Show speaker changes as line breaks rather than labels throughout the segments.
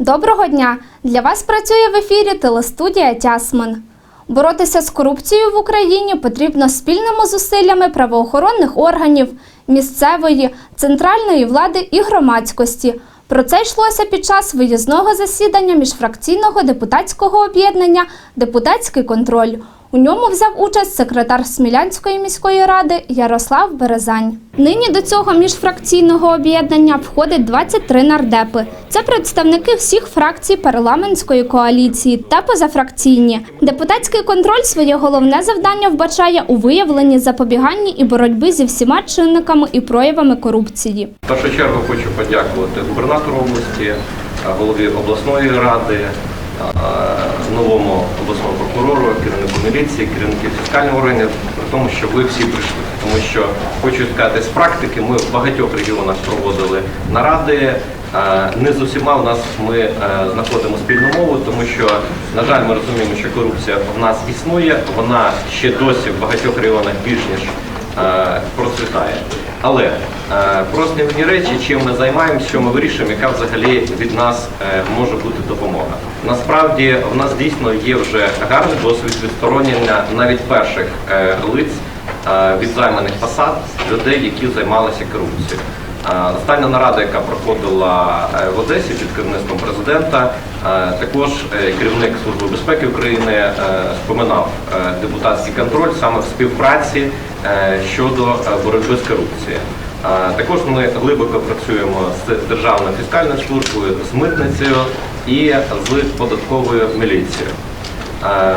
Доброго дня! Для вас працює в ефірі телестудія Тясмин. Боротися з корупцією в Україні потрібно спільними зусиллями правоохоронних органів, місцевої, центральної влади і громадськості. Про це йшлося під час виїзного засідання міжфракційного депутатського об'єднання Депутатський контроль. У ньому взяв участь секретар Смілянської міської ради Ярослав Березань. Нині до цього міжфракційного об'єднання входить 23 нардепи. Це представники всіх фракцій парламентської коаліції та позафракційні. Депутатський контроль своє головне завдання вбачає у виявленні, запобіганні і боротьбі зі всіма чинниками і проявами корупції.
В першу чергу хочу подякувати губернатору області, голові обласної ради, новому обласному прокурору, керівнику міліції, керівнику фіскальних органів, при тому, що ви всі прийшли. Тому що хочу сказати, з практики ми в багатьох регіонах проводили наради. Е, Не з усіма в нас ми е, знаходимо спільну мову, тому що, на жаль, ми розуміємо, що корупція в нас існує, вона ще досі в багатьох регіонах більш ніж е, процвітає. Але е, про речі, чим ми займаємося, що ми вирішуємо, яка взагалі від нас е, може бути допомога. Насправді в нас дійсно є вже гарний досвід відсторонення навіть перших е, лиць е, від займаних посад людей, які займалися корупцією. Е, Остання нарада, яка проходила е, в Одесі під керівництвом президента, е, також е, керівник Служби безпеки України е, споминав е, депутатський контроль саме в співпраці е, щодо е, боротьби з корупцією. Е, Також ми глибоко працюємо з Державною фіскальною службою, з митницею і з податковою міліцією. Е,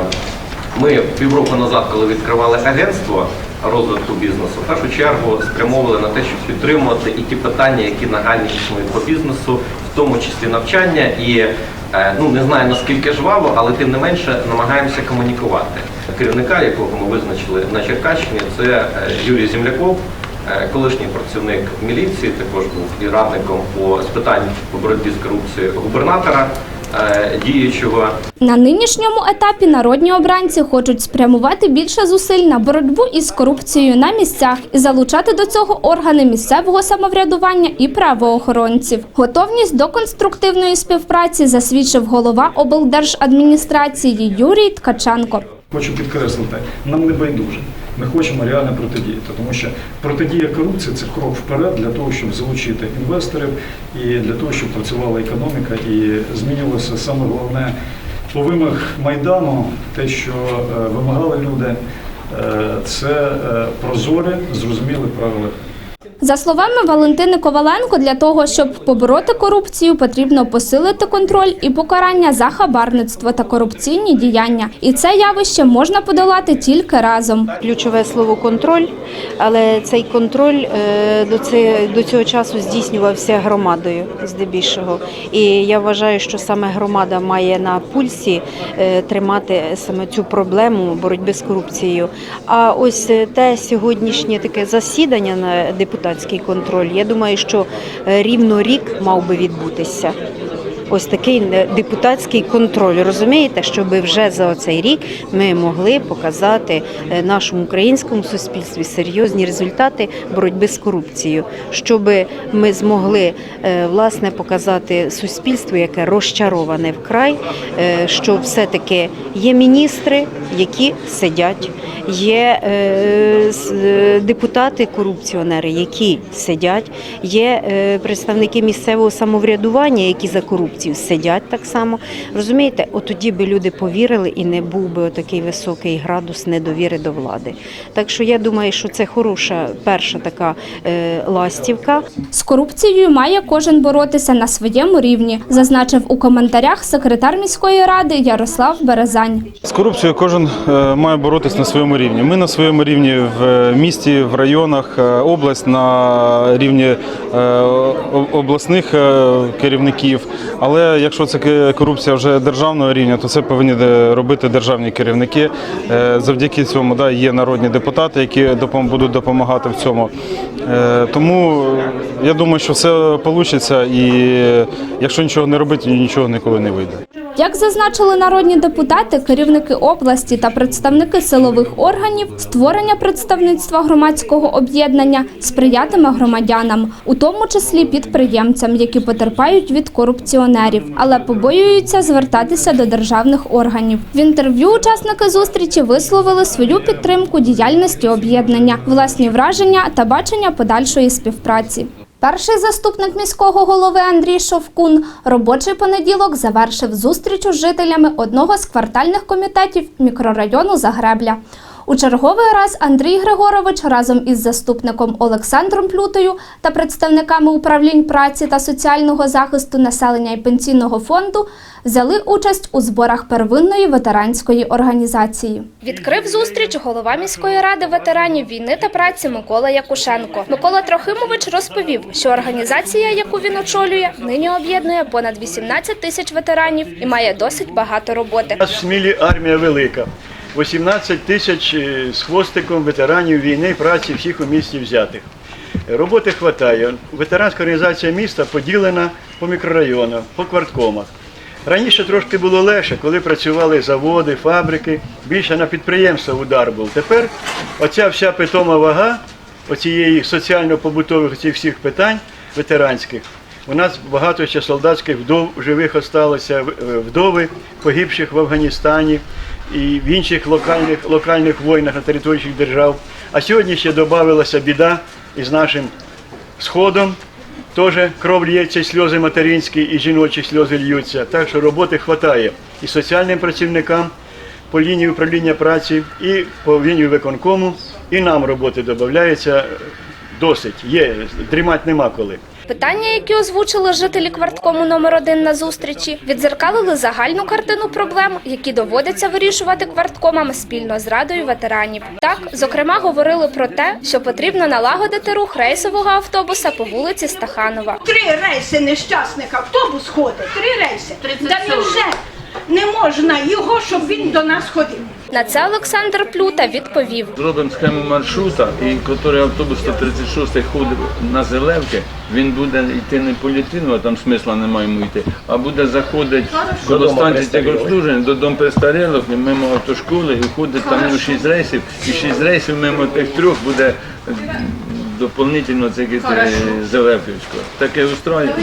Ми півроку назад, коли відкривали агентство розвитку бізнесу, в першу чергу спрямовували на те, щоб підтримувати і ті питання, які нагальні існують по бізнесу, в тому числі навчання. І е, ну не знаю наскільки жваво, але тим не менше намагаємося комунікувати. Керівника, якого ми визначили на Черкащині, це е, Юрій Земляков. Е, Колишній працівник міліції також був і радником по з питань по боротьбі з корупцією губернатора діючого.
На нинішньому етапі народні обранці хочуть спрямувати більше зусиль на боротьбу із корупцією на місцях і залучати до цього органи місцевого самоврядування і правоохоронців. Готовність до конструктивної співпраці засвідчив голова облдержадміністрації Юрій Ткаченко.
Хочу підкреслити, нам не байдуже. Ми хочемо реально протидіяти, тому що протидія корупції це крок вперед для того, щоб залучити інвесторів і для того, щоб працювала економіка і змінювалося саме головне по вимог майдану, те, що е, вимагали люди, е, це е, прозорі, зрозумілі правила.
За словами Валентини Коваленко, для того, щоб побороти корупцію, потрібно посилити контроль і покарання за хабарництво та корупційні діяння. І це явище можна подолати тільки разом.
Ключове слово контроль, але цей контроль е, до цього часу здійснювався громадою здебільшого. І я вважаю, що саме громада має на пульсі е, тримати саме цю проблему боротьби з корупцією. А ось е, те сьогоднішнє таке засідання на депутатський контроль. Я думаю, що е, рівно рік мав би відбутися. Ось такий е, депутатський контроль. Розумієте, щоб вже за цей рік ми могли показати е, нашому українському суспільстві серйозні результати боротьби з корупцією, щоб ми змогли е, власне показати суспільству, яке розчароване вкрай, що все-таки є міністри, які сидять, є е, е, депутати корупціонери, які сидять, є представники місцевого самоврядування, які за корупцію сидять так само. Розумієте, от тоді би люди повірили і не був би такий високий градус недовіри до влади. Так що я думаю, що це хороша перша така е, ластівка.
З корупцією має кожен боротися на своєму рівні, зазначив у коментарях секретар міської ради Ярослав Березань.
З корупцією кожен е, має боротись на своєму рівні. Ми на своєму рівні в е, місті, в районах, е, область на рівні обласних керівників. Але якщо це корупція вже державного рівня, то це повинні робити державні керівники. Е, Завдяки цьому да, є народні депутати, які будуть допомагати в цьому. Е, Тому я думаю, що все вийде, і якщо нічого не робити, нічого ніколи не вийде.
Як зазначили народні депутати, керівники області та представники силових органів, створення представництва громадського об'єднання сприятиме громадянам, у тому числі підприємцям, які потерпають від корупціонерів, але побоюються звертатися до державних органів. В інтерв'ю учасники зустрічі висловили свою підтримку діяльності об'єднання, власні враження та бачення подальшої співпраці. Перший заступник міського голови Андрій Шовкун робочий понеділок завершив зустріч із жителями одного з квартальних комітетів мікрорайону Загребля. У черговий раз Андрій Григорович разом із заступником Олександром Плютою та представниками управлінь праці та соціального захисту населення і пенсійного фонду взяли участь у зборах первинної ветеранської організації. Відкрив зустріч голова міської ради ветеранів війни та праці Микола Якушенко. Микола Трохимович розповів, що організація, яку він очолює, нині об'єднує понад 18 тисяч ветеранів і має досить багато роботи.
У нас в Смілі армія велика. 18 тисяч е, з хвостиком ветеранів війни, праці всіх у місті взятих. Роботи вистачає. Ветеранська організація міста поділена по мікрорайонах, по кварткомах. Раніше трошки було легше, коли працювали заводи, фабрики, більше на підприємства удар був. Тепер оця вся питома вага оцієї соціально-побутових цих всіх питань ветеранських. У нас багато ще солдатських вдов живих осталося, е, вдови погибших в Афганістані і в інших локальних, локальних війнах на території держав. А сьогодні ще додавалася біда із нашим сходом. Теж кров лється, сльози материнські, і жіночі сльози льються. Так що роботи вистачає і соціальним працівникам по лінії управління праці, і по лінії виконкому, і нам роботи додається досить. Є, дрімати нема коли.
Питання, які озвучили жителі кварткому номер 1 на зустрічі, відзеркалили загальну картину проблем, які доводиться вирішувати кварткомам спільно з радою ветеранів. Так, зокрема, говорили про те, що потрібно налагодити рух рейсового автобуса по вулиці Стаханова.
Три рейси нещасних автобус ходить, три рейси. Да невже не можна його, щоб він до нас ходив?
На це Олександр Плюта відповів.
Зробимо схему маршрута, і який автобус 136 ходить на Зелевки, він буде йти не по а там смисла немає йому йти, а буде заходити коло станції техобслуження до дому престарілих, мимо автошколи, і ходить там ну, 6 рейсів, і 6 рейсів мимо тих трьох буде доповнительно це е, Таке устроєння.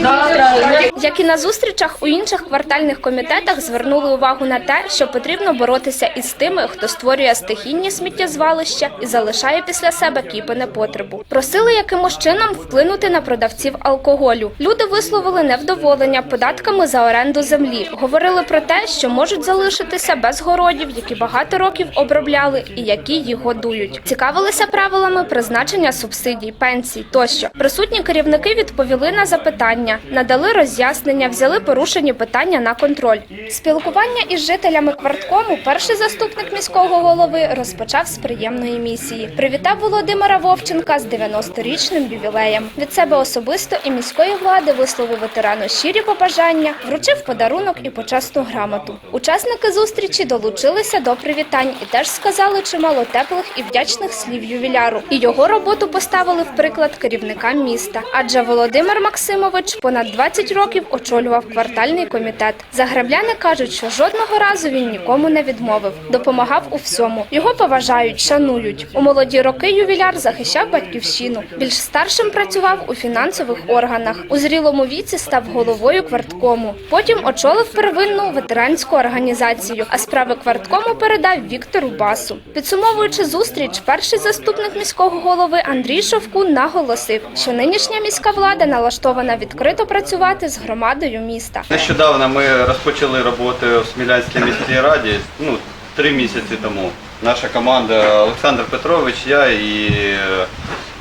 Як і на зустрічах у інших квартальних комітетах звернули увагу на те, що потрібно боротися із тими, хто створює стихійні сміттєзвалища і залишає після себе кіпи непотребу. Просили якимось чином вплинути на продавців алкоголю. Люди висловили невдоволення податками за оренду землі. Говорили про те, що можуть залишитися без городів, які багато років обробляли і які їх годують. Цікавилися правилами призначення субсидій, пенсій тощо. Присутні керівники відповіли на запитання, надали роз'яснення, взяли порушені питання на контроль. Спілкування із жителями кварткому перший заступник міського голови розпочав з приємної місії. Привітав Володимира Вовченка з 90-річним ювілеєм. Від себе особисто і міської влади висловив ветерану щирі побажання, вручив подарунок і почесну грамоту. Учасники зустрічі долучилися до привітань і теж сказали чимало теплих і вдячних слів ювіляру. І його роботу поставили в приклад керівникам міста. Адже Володимир Максимович понад 20 років очолював квартальний комітет. Загребляни кажуть, що жодного разу він нікому не відмовив, допомагав у всьому. Його поважають, шанують. У молоді роки ювіляр захищав батьківщину. Більш старшим працював у фінансових органах. У зрілому віці став головою кварткому. Потім очолив первинну ветеранську організацію, а справи кварткому передав Віктору Басу. Підсумовуючи зустріч, перший заступник міського голови Андрій Шовкун наголосив, що нинішня міська влада налаштована відкрито працювати з громадою міста.
Нещодавно ми розпочали роботу в Смілянській міській раді, ну, три місяці тому. Наша команда Олександр Петрович, я і е,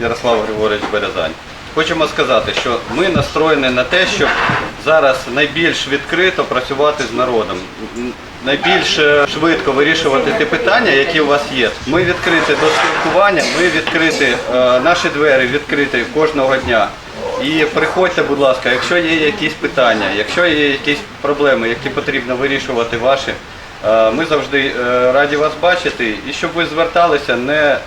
Ярослав Григорович Березань. Хочемо сказати, що ми настроєні на те, щоб зараз найбільш відкрито працювати з народом, найбільш е, швидко вирішувати ті питання, які у вас є. Ми відкриті до спілкування, ми відкриті, е, наші двері відкриті кожного дня. І приходьте, будь ласка, якщо є якісь питання, якщо є якісь проблеми, які потрібно вирішувати ваші, е, ми завжди раді вас бачити і щоб ви зверталися, не,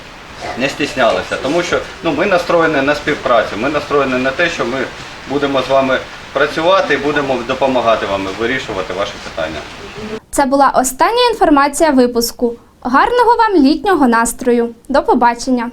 не стіснялися. Тому що ну, ми настроєні на співпрацю, ми настроєні на те, що ми будемо з вами працювати будемо допомагати вам вирішувати ваші питання.
Це була остання інформація випуску. Гарного вам літнього настрою. До побачення!